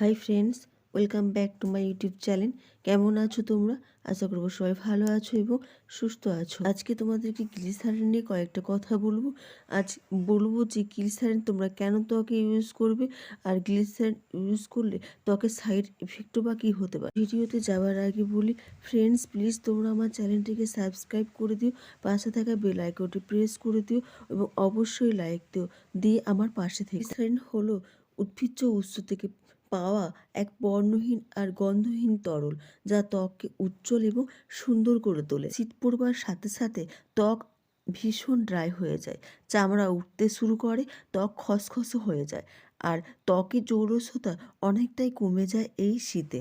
Hi friends welcome back to my YouTube channel কেমন আছো তোমরা? আশা করব সবাই ভালো আছো এবং সুস্থ আছো। আজকে তোমাদেরকে গ্লিসারিন নিয়ে কয়েকটা কথা বলব। আজ বলব যে গ্লিসারিন তোমরা কেন ত্বকে ইউজ করবে? আর গ্লিসারিন ইউজ করলে ত্বকের সাইড ইফেক্টও বা কী হতে পারে? ভিডিওতে যাওয়ার আগে বলি ফ্রেন্ডস প্লিজ তোমরা আমার চ্যানেলটিকে সাবস্ক্রাইব করে দিও। পাশে থাকা বেল আইকনটি প্রেস করে দিও এবং অবশ্যই লাইক দিও। দিয়ে আমার পাশে থেকে গ্লিসারিন হলো উদ্ভিজ্জ উৎস থেকে পাওয়া এক বর্ণহীন আর গন্ধহীন তরল, যা ত্বককে উজ্জ্বল এবং সুন্দর করে তোলে। শীত পড়বার সাথে সাথে ত্বক ভীষণ ড্রাই হয়ে যায়। চামড়া উঠতে শুরু করে, ত্বক খসখসে হয়ে যায় আর ত্বকের জৌরসতা অনেকটাই কমে যায় এই শীতে।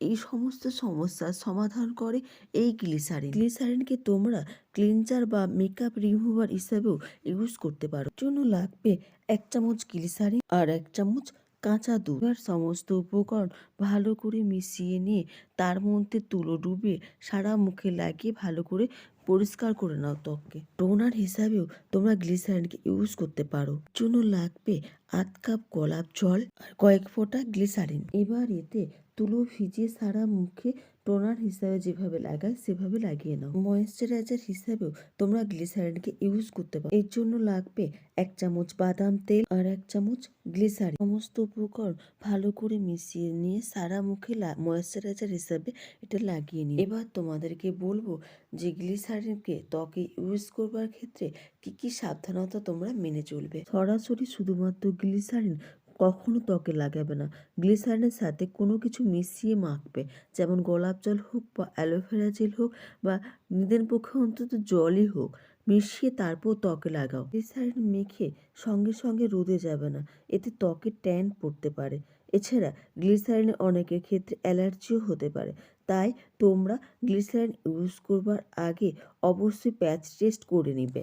এই সমস্ত সমস্যার সমাধান করে এই গ্লিসারিন। গ্লিসারিনকে তোমরা ক্লিনজার বা মেকআপ রিমুভার হিসাবেও ইউজ করতে পারো। জন্য লাগবে এক চামচ গ্লিসারিন আর এক চামচ কাঁচা দুধ আর সমস্ত উপকরণ ভালো করে মিশিয়ে নিয়ে তার মধ্যে তুলো ডুবিয়ে সারা মুখে লাগিয়ে ভালো করে পরিষ্কার করে নাও ত্বককে। টোনার হিসাবেও তোমরা গ্লিসারিনকে ইউজ করতে পারো। জন্য লাগবে আধ কাপ গোলাপ জল আর কয়েক ফোঁটা গ্লিসারিন। এবার এতে তুলো ভিজিয়ে সারা মুখে টোনার হিসাবে যেভাবে লাগায়, সেভাবে লাগিয়ে নাও। ময়েশ্চারাইজার হিসাবেও তোমরা গ্লিসারিনকে ইউজ করতে পারো। এর জন্য লাগবে এক চামচ বাদাম তেল আর এক চামচ গ্লিসারিন। সমস্ত উপকরণ ভালো করে মিশিয়ে নিয়ে সারা মুখে ময়েশ্চারাইজার হিসাবে এটা লাগিয়ে নিই এবার তোমাদেরকে বলব যে গ্লিসারিনকে ত্বকে ইউজ করবার ক্ষেত্রে কি কি সাবধানতা তোমরা মেনে চলবে। সরাসরি শুধুমাত্র গ্লিসারিন কখনো ত্বকে লাগাবে না। গ্লিসারিনের সাথে কোনো কিছু মিশিয়ে মাখবে, যেমন গোলাপ জল হোক বা অ্যালোভেরা জেল হোক বা নিজের পক্ষে অন্তত জলই হোক, মিশিয়ে তারপর ত্বকে লাগাও। গ্লিসারিন মেখে সঙ্গে সঙ্গে রোদে যাবে না, এতে ত্বকে ট্যান পড়তে পারে। এছাড়া গ্লিসারিনে অনেকের ক্ষেত্রে অ্যালার্জিও হতে পারে, তাই তোমরা গ্লিসারিন ইউজ করবার আগে অবশ্যই প্যাচ টেস্ট করে নিবে।